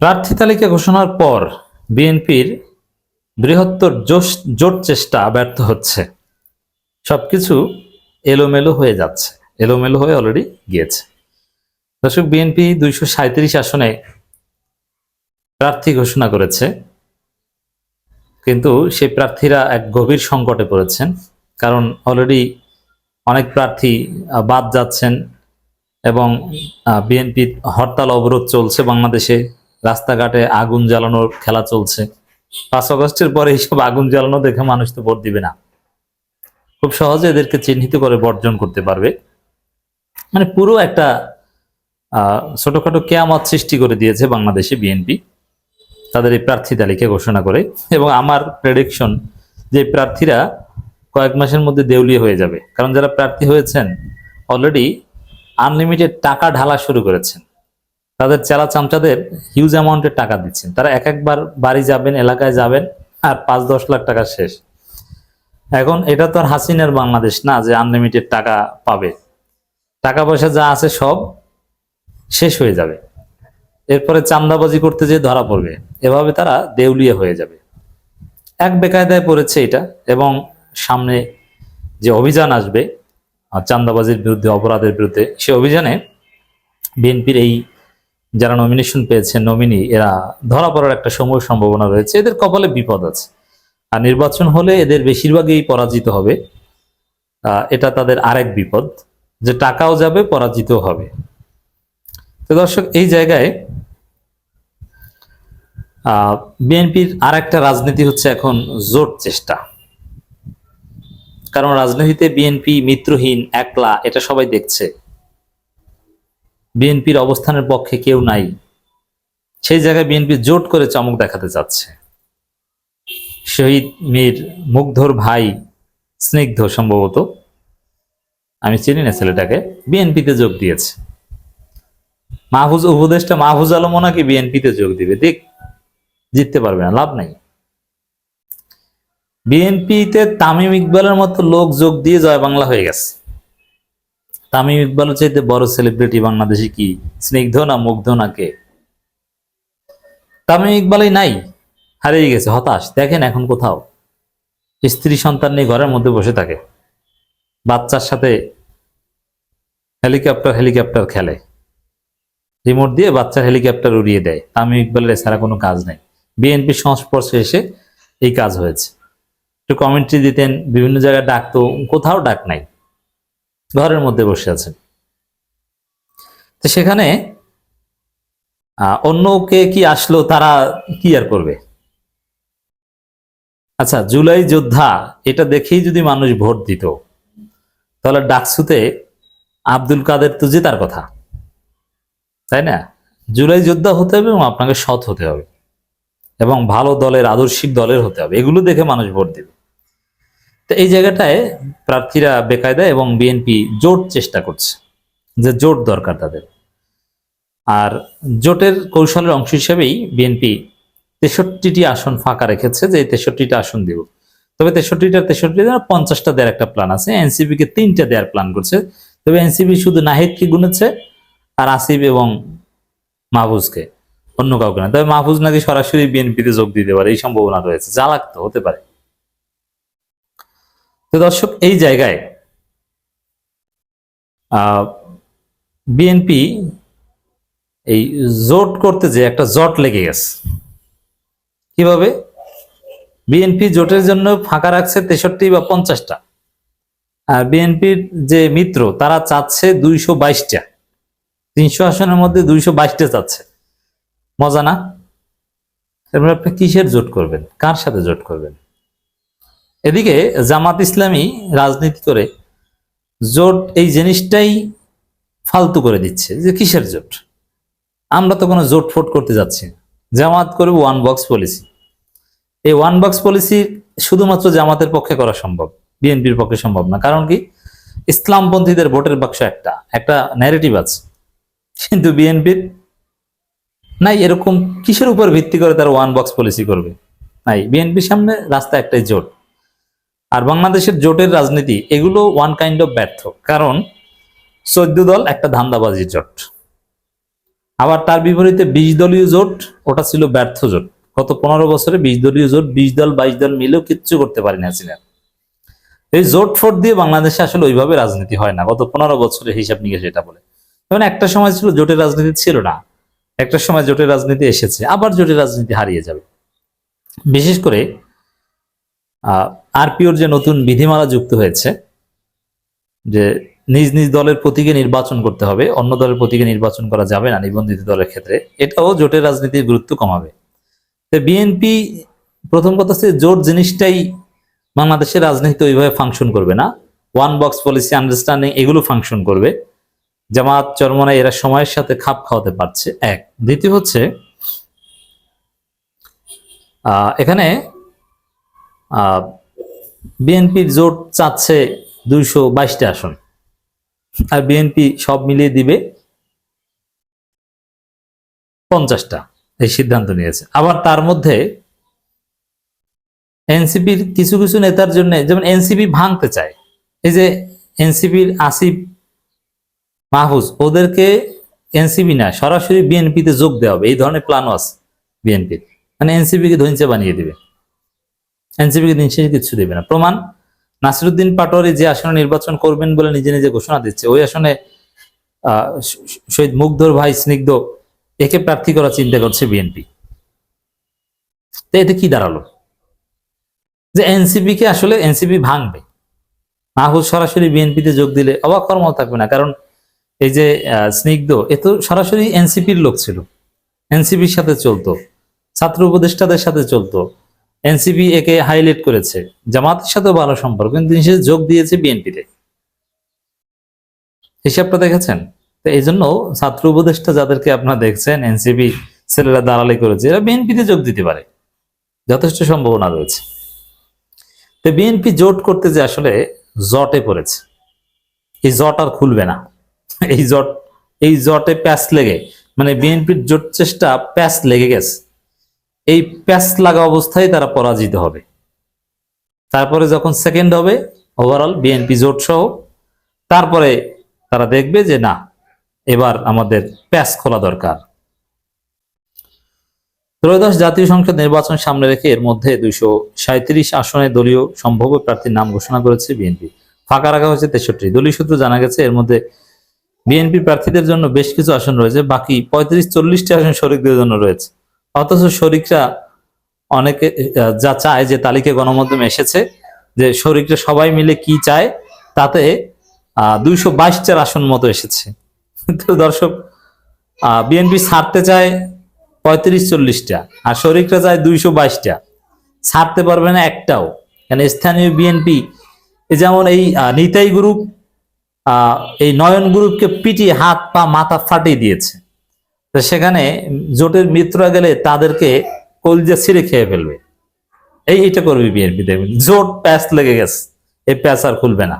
প্রার্থী তালিকা ঘোষণার পর বিএনপির বৃহত্তর জোট চেষ্টা ব্যর্থ হচ্ছে। সবকিছু এলোমেলো হয়ে যাচ্ছে। এলোমেলো হয়ে অলরেডি গিয়েছে। দর্শক, বিএনপি দুইশো সাঁত্রিশ আসনে প্রার্থী ঘোষণা করেছে। কিন্তু সেই প্রার্থীরা এক গভীর সংকটে পড়েছেন। কারণ অলরেডি অনেক প্রার্থী বাদ যাচ্ছেন এবং বিএনপির হরতাল অবরোধ চলছে বাংলাদেশে। রাস্তাঘাটে আগুন জ্বালানোর খেলা চলছে। পাঁচ অগস্টের পরে এইসব আগুন জ্বালানো দেখে মানুষ তো ভোট দিবে না। খুব সহজে এদেরকে চিহ্নিত করে বর্জন করতে পারবে। মানে পুরো একটা ছোটখাটো কেয়ামত সৃষ্টি করে দিয়েছে বাংলাদেশে বিএনপি। তাদের এই প্রার্থী তালিকা ঘোষণা করে এবং আমার প্রেডিকশন যে প্রার্থীরা কয়েক মাসের মধ্যে দেউলিয়া হয়ে যাবে। কারণ যারা প্রার্থী হয়েছেন অলরেডি আনলিমিটেড টাকা ঢালা শুরু করেছেন। তাদের চেলা চামচাদের হিউজ অ্যামাউন্টের টাকা দিচ্ছেন। তারা এক একবার বাড়ি যাবেন এলাকায় যাবেন আর পাঁচ দশ লাখ টাকা শেষ। এখন এটা তো আর হাসিনার বাংলাদেশ না যে আনলিমিটেড টাকা পাবে। টাকা পয়সা যা আছে সব শেষ হয়ে যাবে। এরপরে চান্দাবাজি করতে যে ধরা পড়বে। এভাবে তারা দেউলিয়া হয়ে যাবে। এক বেকায়দায় পড়েছে এটা এবং সামনে যে অভিযান আসবে আহ, চাঁদাবাজির বিরুদ্ধে অপরাধের বিরুদ্ধে সে অভিযানে বিএনপির এই যারা নমিনেশন পেয়েছে নমিনি এরা ধরা পড়ার একটা সময় সম্ভাবনা রয়েছে। এদের কপালে বিপদ আছে। আর নির্বাচন হলে এদের বেশিরভাগই পরাজিত হবে। এটা তাদের আরেক বিপদ, যে টাকাও যাবে পরাজিত হবে। তো দর্শক, এই জায়গায় বিএনপির আর একটা রাজনীতি হচ্ছে এখন জোট চেষ্টা। কারণ রাজনীতিতে বিএনপি মিত্রহীন, একলা, এটা সবাই দেখছে। বিএনপির অবস্থানের পক্ষে কেউ নাই। সেই জায়গায় বিএনপি জোট করে চমক দেখাতে চাচ্ছে শহীদ মীর মুগ্ধর ভাই স্নিগ্ধ সম্ভবত। আমি চিনি না ছেলেটাকে। বিএনপিতে যোগ দিয়েছে। মাহফুজ উপদেষ্টা মাহফুজ আলমও নাকি বিএনপিতে যোগ দিবে। দেখ, জিততে পারবে না, লাভ নাই। বিএনপিতে তামিম ইকবালের মতো লোক যোগ দিয়ে জয় বাংলা হয়ে গেছে। তামিম ইকবালের চাইতে বড় সেলিব্রিটি বাংলাদেশে কি? স্নিগ্ধ না মুগ্ধ না কে? তামিম ইকবালই নাই, হারিয়ে গেছে, হতাশ। দেখেন এখন কোথাও। স্ত্রী সন্তান নিয়ে ঘরের মধ্যে বসে থাকে। বাচ্চার সাথে হেলিকপ্টার হেলিকপ্টার খেলে। রিমোট দিয়ে বাচ্চার হেলিকপ্টার উড়িয়ে দেয়। তামিম ইকবালের এছাড়া কোনো কাজ নেই। বিএনপির সংস্পর্শে এসে এই কাজ হয়েছে। একটু কমেন্ট্রি দিতেন, বিভিন্ন জায়গায় ডাকতো, কোথাও ডাক নাই। ঘরের মধ্যে বসে আছেন। তো সেখানে অন্য কে কি আসলো, তারা কি আর করবে? আচ্ছা জুলাই যোদ্ধা, এটা দেখেই যদি মানুষ ভোট দিত, তাহলে ডাকসুতে আব্দুল কাদের তো জেতার কথা। তাই না? জুলাই যোদ্ধা হতে হবে এবং আপনাকে সৎ হতে হবে। এবং ভালো দলের, আদর্শিক দলের হতে হবে। এগুলো দেখে মানুষ ভোট দেবে। তো এই জায়গাটায় প্রার্থীরা বেকায়দা এবং বিএনপি জোট চেষ্টা করছে, যে জোট দরকার তাদের। আর জোটের কৌশলের অংশ হিসেবেই বিএনপি তেষট্টিটি আসন ফাঁকা রেখেছে, যে তেষট্টিটা আসন দিব। তবে তেষট্টিটা তেষট্টিটা পঞ্চাশটা দেওয়ার একটা প্ল্যান আছে। এনসিপি কে তিনটা দেওয়ার প্ল্যান করছে। তবে এনসিপি শুধু নাহিদকে গুনেছে আর আসিফ এবং মাহফুজকে, অন্য কাউকে না। তবে মাহফুজ নাকি সরাসরি বিএনপিতে যোগ দিতে পারে, এই সম্ভাবনা রয়েছে। যা হতে পারে। তো দর্শক, এই জায়গায় বিএনপি এই জোট করতে যে একটা জট লেগে গেছে। কীভাবে? বিএনপি জোটের জন্য ফাঁকা রাখছে তেষট্টি বা পঞ্চাশটা। আর বিএনপির যে মিত্র, তারা চাচ্ছে দুইশো বাইশটা। তিনশো আসনের মধ্যে দুইশো বাইশটা চাচ্ছে। মজা না? আপনি কিসের জোট করবেন? কার সাথে জোট করবেন? এদিকে জামাত ইসলামী রাজনীতি করে জোট এই জিনিসটাই ফালতু করে দিচ্ছে যে কিসের জোট? আমরা তো কোনো জোট ফোট করতে যাচ্ছি। জামাত করবে ওয়ান বক্স পলিসি এই ওয়ান বক্স পলিসি শুধুমাত্র জামাতের পক্ষে করা সম্ভব, বিএনপির পক্ষে সম্ভব না। কারণ কি? ইসলামপন্থীদের ভোটের বাক্স একটা একটা ন্যারেটিভ আছে। কিন্তু বিএনপির নাই, এরকম কিসের উপর ভিত্তি করে তারা ওয়ান বক্স পলিসি করবে? নাই, বিএনপির সামনে রাস্তা একটাই জোট। আর বাংলাদেশের জোটের রাজনীতি, এগুলো ওয়ান কাইন্ড অফ ব্যর্থ। কারণ চোদ্দ দল একটা ধান্দাবাজির জোট। আবার তার বিপরীতে বিশ দলীয় জোট, ওটা ছিল ব্যর্থ জোট। গত পনেরো বছরে বিশ দলীয় জোট, বিশ দল, বাইশ দল মিলেও কিচ্ছু করতে পারি না হাসিনা এই জোট ফোট দিয়ে বাংলাদেশে আসলে ওইভাবে রাজনীতি হয় না। গত পনেরো বছরের হিসাব নিয়ে সেটা বলে। যেমন একটা সময় ছিল জোটের রাজনীতি ছিল না। একটা সময় জোটের রাজনীতি এসেছে, আবার জোটের রাজনীতি হারিয়ে যাবে। বিশেষ করে আরপিওর যে নতুন বিধিমালা যুক্ত হয়েছে, যে নিজ নিজ দলের প্রতীকে নির্বাচন করতে হবে, অন্য দলের প্রতীকে নির্বাচন করা যাবে না নিবন্ধিত দলের ক্ষেত্রে, এটাও জোটের রাজনীতির গুরুত্ব কমাবে। তো বিএনপি প্রথম কথা হচ্ছে জোট জিনিসটাই বাংলাদেশের রাজনীতিতে ওইভাবে ফাংশন করবে না। ওয়ান বক্স পলিসি আন্ডারস্ট্যান্ডিং এগুলো ফাংশন করবে। জামাত চরমনা এরা সময়ের সাথে খাপ খাওয়াতে পারছে, এক। দ্বিতীয় হচ্ছে এখানে বিএনপির জোট চাচ্ছে দুইশো বাইশটা আসন। আর বিএনপি সব মিলিয়ে দিবে পঞ্চাশটা, এই সিদ্ধান্ত নিয়েছে। আবার তার মধ্যে এনসিপির কিছু কিছু নেতার জন্য, যেমন এনসিপি ভাঙতে চায়, এই যে এনসিপির আসিফ মাহফুজ, ওদেরকে এনসিপি না, সরাসরি বিএনপিতে যোগ দেওয়া হবে, এই ধরনের প্ল্যানও আছে বিএনপির। মানে এনসিপি কে ধৈর্য বানিয়ে দিবে। এনসিপি কে দিন শেষে কিছু দেবে না। প্রমাণ, নাসিরুদ্দিন পাটোয়ারি যে আসনে নির্বাচন করবেন বলে নিজে নিজে ঘোষণা দিচ্ছে, ওই আসনে শহীদ মুগ্ধর ভাই স্নিগ্ধ একে প্রার্থী করার চিন্তা করছে বিএনপি। তো এতে কি দাঁড়াল? যে এনসিপি কে আসলে এনসিপি ভাঙবে মাহফুজ সরাসরি বিএনপিতে যোগ দিলে অবাক কর্ম থাকবে না। কারণ এই যে স্নিগ্ধ, এ তো সরাসরি এনসিপির লোক ছিল, এনসিপির সাথে চলতো, ছাত্র উপদেষ্টাদের সাথে চলতো এনসিপি একে হাইলাইট করেছে। জামাতের সাথে ভালো সম্পর্ক, কিন্তু শেষে যোগ দিয়েছে বিএনপিতে। হিসাবটা দেখেছেন? তো এই জন্য ছাত্র উপদেষ্টা যাদেরকে আপনারা দেখছেন, এনসিপি ছেলেরা দালালি করেছে, এরা বিএনপিতে যোগ দিতে পারে। যথেষ্ট সম্ভাবনা রয়েছে। তো বিএনপি জোট করতে যে আসলে জটে পড়েছে, এই জট আর খুলবে না। এই জট, এই জটে প্যাচ লেগে মানে বিএনপির জোট চেষ্টা প্যাচ লেগে গেছে। এই প্যাচ লাগা অবস্থায় তারা পরাজিত হবে। তারপরে যখন সেকেন্ড হবে ওভারঅল বিএনপি জোট সহ, তারপরে তারা দেখবে যে না, এবার আমাদের প্যাচ খোলা দরকার। ত্রয়োদশ জাতীয় সংসদ নির্বাচন সামনে রেখে এর মধ্যে দুইশো সাঁত্রিশ আসনে দলীয় সম্ভাব্য প্রার্থীর নাম ঘোষণা করেছে বিএনপি ফাঁকা রাখা হয়েছে তেষট্টি। দলীয় সূত্র জানা গেছে, এর মধ্যে বিএনপি প্রার্থীদের জন্য বেশ কিছু আসন রয়েছে, বাকি পঁয়ত্রিশ চল্লিশটি আসন শরিকদের জন্য রয়েছে। অথচ শরিকরা অনেকে যা চায় যে তালিকা গণমাধ্যমে এসেছে, যে শরিকরা সবাই মিলে কি চায়, তাতে দুইশো বাইশটার আসন মতো এসেছে। তো দর্শক বিএনপি ছাড়তে চায় পঁয়ত্রিশ চল্লিশটা, আর শরিকরা চায় দুইশো বাইশটা। ছাড়তে পারবে না একটাও। কেন স্থানীয় বিএনপি যেমন এই নিতাই গ্রুপ এই নয়ন গ্রুপকে পিটিয়ে হাত পা মাথা ফাটিয়ে দিয়েছে। তো সেখানে জোটের মিত্ররা গেলে তাদেরকে কলজা ছিঁড়ে খেয়ে ফেলবে। এই এটা করবে বিএনপি দেখবেন জোট প্যাচ লেগে গেছে। এই প্যাচ আর খুলবে না।